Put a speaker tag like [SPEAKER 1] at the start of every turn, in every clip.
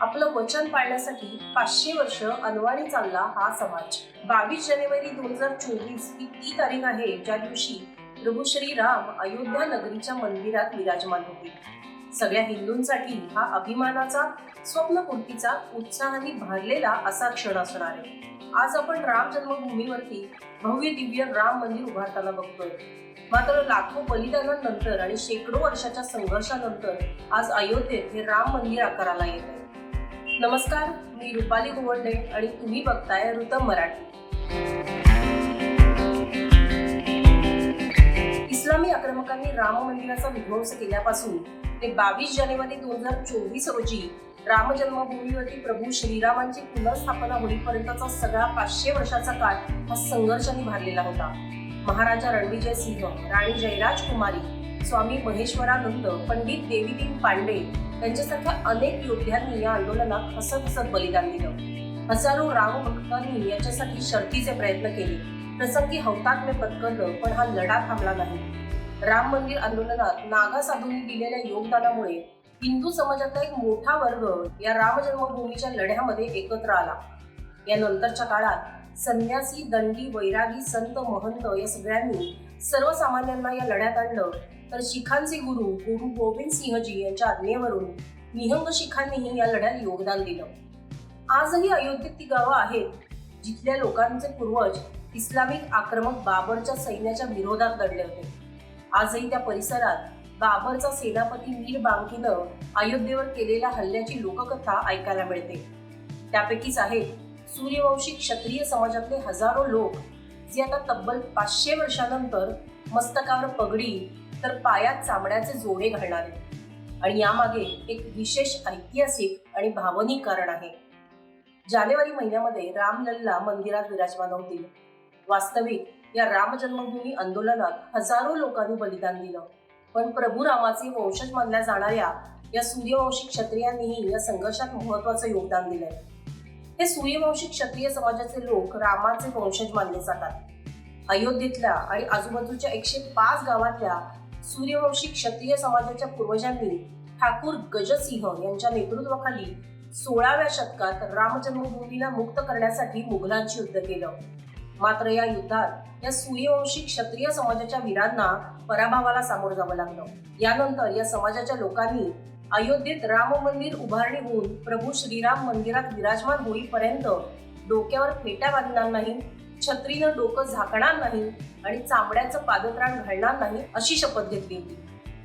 [SPEAKER 1] आपलं वचन पाळण्यासाठी पाचशे वर्ष अनवाणी चालला हा समाज. बावीस जानेवारी दोन हजार चोवीस ही ती तारीख आहे ज्या दिवशी प्रभू श्रीराम अयोध्या नगरीच्या मंदिरात विराजमान होते. सगळ्या हिंदूंसाठी हा अभिमानाचा स्वप्नपूर्तीचा उत्साहाने भरलेला असा क्षण असणार आहे. आज आपण राम जन्मभूमीवरती भव्य दिव्य राम मंदिर उभारताना बघतोय. मात्र लाखो बलिदानानंतर आणि शेकडो वर्षाच्या संघर्षानंतर आज अयोध्येत हे राम मंदिर आकाराला येत आहे. नमस्कार मी रुपाली गोवंडे आणि तुम्ही बघताय ऋतम मराठी. इस्लामी आक्रमकांनी राम मंदिराचा विध्वंस केल्यापासून ते बावीस जानेवारी दोन हजार चोवीस रोजी राम जन्मभूमीवरती प्रभू श्रीरामांची पुनर्स्थापना होईपर्यंतचा सगळा पाचशे वर्षाचा काळ हा संघर्षाने भरलेला होता. महाराजा रणविजय सिंह राणी जयराज कुमारी स्वामी महेश्वरानंद पंडित देवीदीन पांडे यांच्यासारख्या अनेक योद्ध्यांनी या आंदोलनात हसत हसत बलिदान दिलं. हजारो राम भक्तांनी याच्यासाठी शर्तीचे प्रयत्न केले. प्रसंगी हौतात्म्य पत्करलं पण हा लढा थांबला नाही. राम मंदिर आंदोलनात नागा साधूंनी दिलेल्या योगदानामुळे हिंदू समाजाचा एक मोठा वर्ग या राम जन्मभूमीच्या लढ्यामध्ये एकत्र आला. या नंतरच्या काळात संन्यासी दंडी वैरागी संत महंत या सगळ्यांनी सर्वसामान्यांना या लढ्यात आणलं. तर शिखांचे गुरु गुरु गोविंद सिंहजी यांच्या आज्ञेवरून निहंग शिखांनीही या लढ्यात योगदान दिलं. आजही अयोध्येत ती गावं आहेत जिथल्या लोकांचे पूर्वज इस्लामिक आक्रमक बाबरच्या सैन्याच्या विरोधात लढले होते. आजही त्या परिसरात बाबरचा सेनापती मीर बांकीनं अयोध्येवर केलेल्या हल्ल्याची लोककथा ऐकायला मिळते. त्यापैकीच आहेत सूर्यवंशी क्षत्रिय समाजातले हजारो लोक जे आता तब्बल पाचशे वर्षानंतर मस्तकावर पगडी तर पायात चामड्याचे जोडे घालणारे आणि यामागे एक विशेष ऐतिहासिक आणि भावनिक कारण आहे. जानेवारी महिन्यामध्ये रामलल्ला मंदिरात विराजमान होतील. वास्तविक या राम जन्मभूमी आंदोलनात हजारो लोकांनी बलिदान दिलं. पण प्रभू रामाचे वंशज मानल्या जाणाऱ्या या सूर्यवंशी क्षत्रियांनीही या संघर्षात महत्वाचं योगदान दिलंय. हे सूर्यवंशी क्षत्रिय समाजाचे लोक रामाचे वंशज मानले जातात. अयोध्येतल्या आणि आजूबाजूच्या एकशे पाच गावातल्या सूर्यवंशी क्षत्रिय समाजाच्या पूर्वजांनी ठाकूर गजसिंह यांच्या नेतृत्वाखाली सोळाव्या शतकात रामजन्मभूमीला मुक्त करण्यासाठी मुघलांशी युद्ध केलं. मात्र या युद्धात या सूर्यवंशी क्षत्रिय समाजाच्या वीरांना पराभवाला सामोरं जावं लागलं. यानंतर या समाजाच्या लोकांनी अयोध्येत राम मंदिर उभारणी होऊन प्रभू श्रीराम मंदिरात विराजमान होईपर्यंत डोक्यावर फेट्या बांधणार नाही छत्रीनं डोकं झाकणार नाही आणि चामड्याचं पादत्राण घालणार नाही अशी शपथ घेतली होती.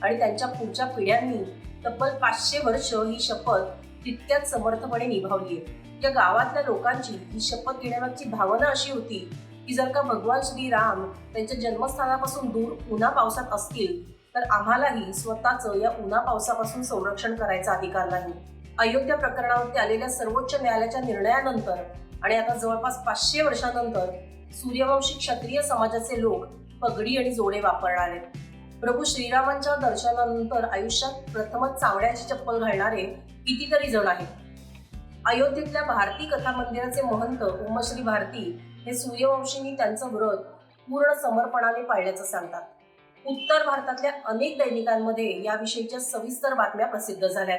[SPEAKER 1] आणि त्यांच्या पुढच्या पिढ्यांनी तब्बल पाचशे वर्ष ही शपथ तितक्याच समर्थपणे निभावली आहे. त्या गावातल्या लोकांची ही शपथ घेण्यामागची भावना अशी होती की जर का भगवान श्रीराम त्यांच्या जन्मस्थानापासून दूर उन्हा पावसात असतील तर आम्हालाही स्वतःचं या उन्हा पावसापासून संरक्षण करायचा अधिकार नाही. अयोध्या प्रकरणावरती आलेल्या सर्वोच्च न्यायालयाच्या निर्णयानंतर आणि आता जवळपास पाचशे वर्षानंतर सूर्यवंशी क्षत्रिय समाजाचे लोक पगडी आणि जोडे वापरणार आहेत. प्रभू श्रीरामांच्या दर्शनानंतर आयुष्यात प्रथमच चावड्याची चप्पल घालणारे कितीतरी जण आहेत. अयोध्येतल्या भारती कथा मंदिराचे महंत उमश्री भारती हे सूर्यवंशींनी त्यांचं व्रत पूर्ण समर्पणाने पाळल्याचं सांगतात. उत्तर भारतातल्या अनेक दैनिकांमध्ये याविषयीच्या सविस्तर बातम्या प्रसिद्ध झाल्या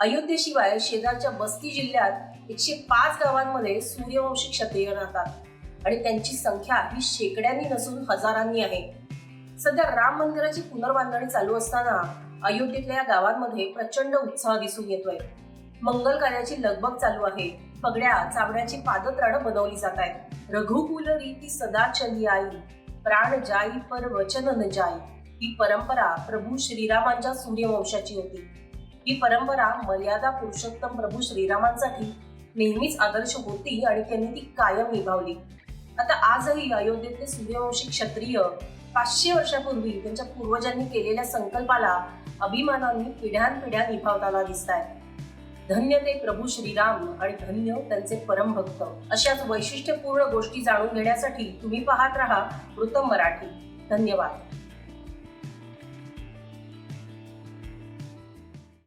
[SPEAKER 1] अयोध्येशिवाय शेजारच्या बस्ती जिल्ह्यात एकशे पाच गावांमध्ये सूर्यवंशी क्षत्रिय राहतात. आणि त्यांची संख्या ही शेकड्यांनी नसून हजारांनी आहे. सध्या राम मंदिराची पुनर्बांधणी चालू असताना अयोध्येतल्या या गावांमध्ये प्रचंड उत्साह दिसून येतोय. मंगल कार्याची लगबग चालू आहे. पगड्या चाबड्याची पादत्राणं बनवली जात आहेत. रघुकुल रीती सदा चली आई प्राण जाई पर वचन न जाई. ही परंपरा प्रभू श्रीरामांच्या सूर्यवंशाची होती. ही परंपरा मर्यादा पुरुषोत्तम प्रभू श्रीरामांसाठी नेहमीच आदर्श होती आणि त्यांनी ती कायम निभावली. आता आजही अयोध्येतले सूर्यवंशी क्षत्रिय पाचशे वर्षापूर्वी त्यांच्या पूर्वजांनी केलेल्या संकल्पाला अभिमानाने पिढ्यानपिढ्या निभावताना दिसत आहेत धन्य ते प्रभू श्रीराम आणि धन्य त्यांचे परमभक्त. अशाच वैशिष्ट्यपूर्ण गोष्टी जाणून घेण्यासाठी तुम्ही पाहत राहा वृत्तम मराठी. धन्यवाद.